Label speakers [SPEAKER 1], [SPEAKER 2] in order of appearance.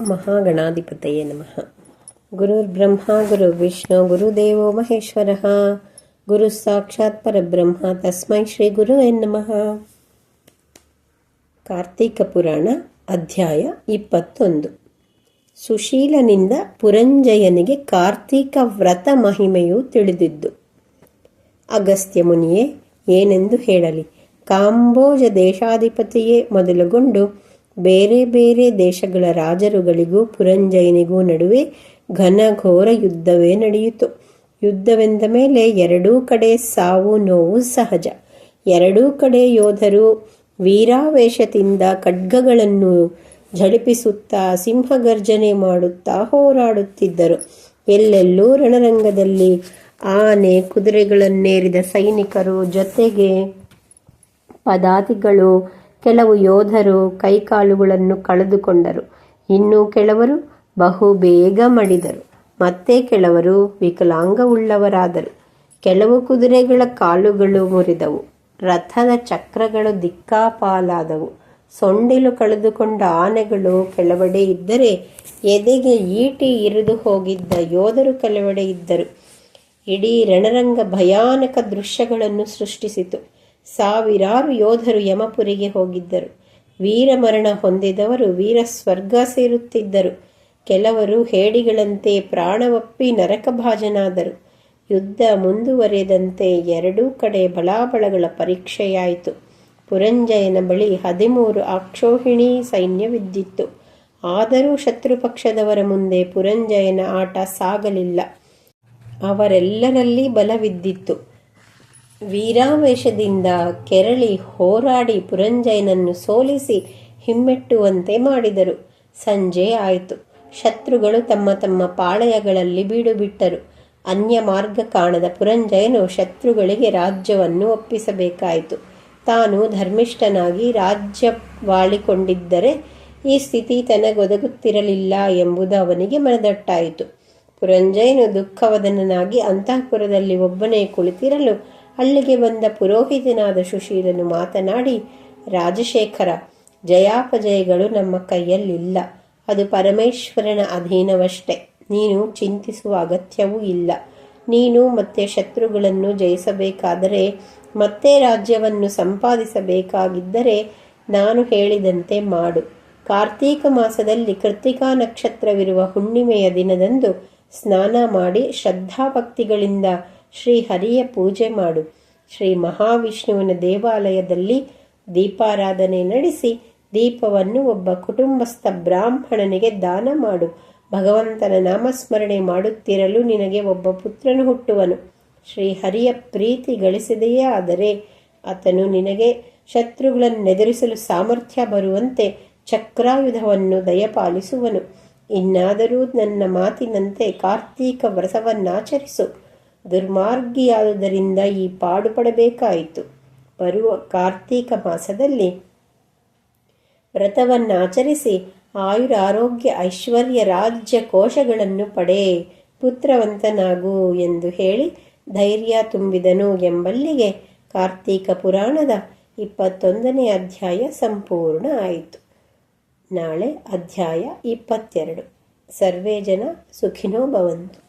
[SPEAKER 1] ಮಹಾಗಣಾಧಿಪತಯೇ ನಮಃ. ಗುರುರ್ಬ್ರಹ್ಮ ಗುರುರ್ವಿಷ್ಣು ಗುರುದೇವೋ ಮಹೇಶ್ವರಃ. ಗುರು ಸಾಕ್ಷಾತ್ ಪರಬ್ರಹ್ಮ, ತಸ್ಮೈ ಶ್ರೀ ಗುರು ಎನ್ ನಮಃ. ಕಾರ್ತೀಕ ಪುರಾಣ, ಅಧ್ಯಾಯ ಇಪ್ಪತ್ತೊಂದು. ಸುಶೀಲನಿಂದ ಪುರಂಜಯನಿಗೆ ಕಾರ್ತೀಕ ವ್ರತ ಮಹಿಮೆಯು ತಿಳಿದಿದ್ದು. ಅಗಸ್ತ್ಯ ಮುನಿಯೇ, ಏನೆಂದು ಹೇಳಲಿ. ಕಾಂಬೋಜ ದೇಶಾಧಿಪತಿಯೇ ಮೊದಲುಗೊಂಡು ಬೇರೆ ಬೇರೆ ದೇಶಗಳ ರಾಜರುಗಳಿಗೂ ಪುರಂಜಯನಿಗೂ ನಡುವೆ ಘನಘೋರ ಯುದ್ಧವೇ ನಡೆಯಿತು. ಯುದ್ಧವೆಂದ ಮೇಲೆ ಎರಡೂ ಕಡೆ ಸಾವು ನೋವು ಸಹಜ. ಎರಡೂ ಕಡೆ ಯೋಧರು ವೀರಾವೇಶದಿಂದ ಖಡ್ಗಗಳನ್ನು ಝಳಪಿಸುತ್ತಾ ಸಿಂಹಗರ್ಜನೆ ಮಾಡುತ್ತಾ ಹೋರಾಡುತ್ತಿದ್ದರು. ಎಲ್ಲೆಲ್ಲೂ ರಣರಂಗದಲ್ಲಿ ಆನೆ ಕುದುರೆಗಳನ್ನೇರಿದ ಸೈನಿಕರು ಜೊತೆಗೆ ಪದಾತಿಗಳು ಕೆಲವು ಯೋಧರು ಕೈಕಾಲುಗಳನ್ನು ಕಳೆದುಕೊಂಡರು. ಇನ್ನು ಕೆಲವರು ಬಹು ಬೇಗ ಮಡಿದರು. ಮತ್ತೆ ಕೆಲವರು ವಿಕಲಾಂಗವುಳ್ಳವರಾದರು. ಕೆಲವು ಕುದುರೆಗಳ ಕಾಲುಗಳು ಮುರಿದವು. ರಥದ ಚಕ್ರಗಳು ದಿಕ್ಕಾಪಾಲಾದವು. ಸೊಂಡಿಲು ಕಳೆದುಕೊಂಡ ಆನೆಗಳು ಕೆಲವಡೆ ಇದ್ದರೆ ಎದೆಗೆ ಈಟಿ ಇರಿದು ಹೋಗಿದ್ದ ಯೋಧರು ಕೆಲವಡೆ ಇದ್ದರು. ಇಡೀ ರಣರಂಗ ಭಯಾನಕ ದೃಶ್ಯಗಳನ್ನು ಸೃಷ್ಟಿಸಿತು. ಸಾವಿರಾರು ಯೋಧರು ಯಮಪುರಿಗೆ ಹೋಗಿದ್ದರು. ವೀರಮರಣ ಹೊಂದಿದವರು ವೀರ ಸ್ವರ್ಗ ಸೇರುತ್ತಿದ್ದರು. ಕೆಲವರು ಹೇಡಿಗಳಂತೆ ಪ್ರಾಣವಪ್ಪಿ ನರಕಭಾಜನಾದರು. ಯುದ್ಧ ಮುಂದುವರೆದಂತೆ ಎರಡೂ ಕಡೆ ಬಲಾಬಳಗಳ ಪರೀಕ್ಷೆಯಾಯಿತು. ಪುರಂಜಯನ ಬಳಿ ಹದಿಮೂರು ಆಕ್ಷೋಹಿಣಿ ಸೈನ್ಯವಿದ್ದಿತ್ತು. ಆದರೂ ಶತ್ರುಪಕ್ಷದವರ ಮುಂದೆ ಪುರಂಜಯನ ಆಟ ಸಾಗಲಿಲ್ಲ. ಅವರೆಲ್ಲರಲ್ಲಿ ಬಲವಿದ್ದಿತ್ತು. ವೀರಾವೇಶದಿಂದ ಕೆರಳಿ ಹೋರಾಡಿ ಪುರಂಜಯನನ್ನು ಸೋಲಿಸಿ ಹಿಮ್ಮೆಟ್ಟುವಂತೆ ಮಾಡಿದರು. ಸಂಜೆ ಆಯಿತು. ಶತ್ರುಗಳು ತಮ್ಮ ತಮ್ಮ ಪಾಳಯಗಳಲ್ಲಿ ಬೀಡುಬಿಟ್ಟರು. ಅನ್ಯ ಮಾರ್ಗ ಕಾಣದ ಪುರಂಜಯನು ಶತ್ರುಗಳಿಗೆ ರಾಜ್ಯವನ್ನು ಒಪ್ಪಿಸಬೇಕಾಯಿತು. ತಾನು ಧರ್ಮಿಷ್ಠನಾಗಿ ರಾಜ್ಯ ವಾಳಿಕೊಂಡಿದ್ದರೆ ಈ ಸ್ಥಿತಿ ತನಗೊದಗುತ್ತಿರಲಿಲ್ಲ ಎಂಬುದು ಅವನಿಗೆ ಮನದಟ್ಟಾಯಿತು. ಪುರಂಜಯನು ದುಃಖವದನನಾಗಿ ಅಂತಃಪುರದಲ್ಲಿ ಒಬ್ಬನೇ ಕುಳಿತಿರಲು ಅಲ್ಲಿಗೆ ಬಂದ ಪುರೋಹಿತನಾದ ಸುಶೀಲನು ಮಾತನಾಡಿ, ರಾಜಶೇಖರ, ಜಯಾಪಜಯಗಳು ನಮ್ಮ ಕೈಯಲ್ಲಿಲ್ಲ. ಅದು ಪರಮೇಶ್ವರನ ಅಧೀನವಷ್ಟೆ. ನೀನು ಚಿಂತಿಸುವ ಅಗತ್ಯವೂ ಇಲ್ಲ. ನೀನು ಮತ್ತೆ ಶತ್ರುಗಳನ್ನು ಜಯಿಸಬೇಕಾದರೆ, ಮತ್ತೆ ರಾಜ್ಯವನ್ನು ಸಂಪಾದಿಸಬೇಕಾಗಿದ್ದರೆ ನಾನು ಹೇಳಿದಂತೆ ಮಾಡು. ಕಾರ್ತೀಕ ಮಾಸದಲ್ಲಿ ಕೃತಿಕಾ ನಕ್ಷತ್ರವಿರುವ ಹುಣ್ಣಿಮೆಯ ದಿನದಂದು ಸ್ನಾನ ಮಾಡಿ ಶ್ರದ್ಧಾಭಕ್ತಿಗಳಿಂದ ಶ್ರೀ ಹರಿಯ ಪೂಜೆ ಮಾಡು. ಶ್ರೀ ಮಹಾವಿಷ್ಣುವಿನ ದೇವಾಲಯದಲ್ಲಿ ದೀಪಾರಾಧನೆ ನಡೆಸಿ ದೀಪವನ್ನು ಒಬ್ಬ ಕುಟುಂಬಸ್ಥ ಬ್ರಾಹ್ಮಣನಿಗೆ ದಾನ ಮಾಡು. ಭಗವಂತನ ನಾಮಸ್ಮರಣೆ ಮಾಡುತ್ತಿರಲು ನಿನಗೆ ಒಬ್ಬ ಪುತ್ರನು ಹುಟ್ಟುವನು. ಶ್ರೀ ಹರಿಯ ಪ್ರೀತಿ ಗಳಿಸಿದೆಯೇ ಆದರೆ ಆತನು ನಿನಗೆ ಶತ್ರುಗಳನ್ನೆದುರಿಸಲು ಸಾಮರ್ಥ್ಯ ಬರುವಂತೆ ಚಕ್ರಾಯುಧವನ್ನು ದಯಪಾಲಿಸುವನು. ಇನ್ನಾದರೂ ನನ್ನ ಮಾತಿನಂತೆ ಕಾರ್ತೀಕ ವ್ರತವನ್ನಾಚರಿಸು. ದುರ್ಮಾರ್ಗಿಯಾದುದರಿಂದ ಈ ಪಾಡುಪಡಬೇಕಾಯಿತು. ಬರುವ ಕಾರ್ತೀಕ ಮಾಸದಲ್ಲಿ ವ್ರತವನ್ನಾಚರಿಸಿ ಆಯುರ ಆರೋಗ್ಯ ಐಶ್ವರ್ಯ ರಾಜ್ಯ ಕೋಶಗಳನ್ನು ಪಡೆ ಪುತ್ರವಂತನಾಗು ಎಂದು ಹೇಳಿ ಧೈರ್ಯ ತುಂಬಿದನು ಎಂಬಲ್ಲಿಗೆ ಕಾರ್ತೀಕ ಪುರಾಣದ ಇಪ್ಪತ್ತೊಂದನೇ ಅಧ್ಯಾಯ ಸಂಪೂರ್ಣ ಆಯಿತು. ನಾಳೆ ಅಧ್ಯಾಯ ಇಪ್ಪತ್ತೆರಡು. ಸರ್ವೇ ಜನ ಸುಖಿನೋ ಭವಂತು.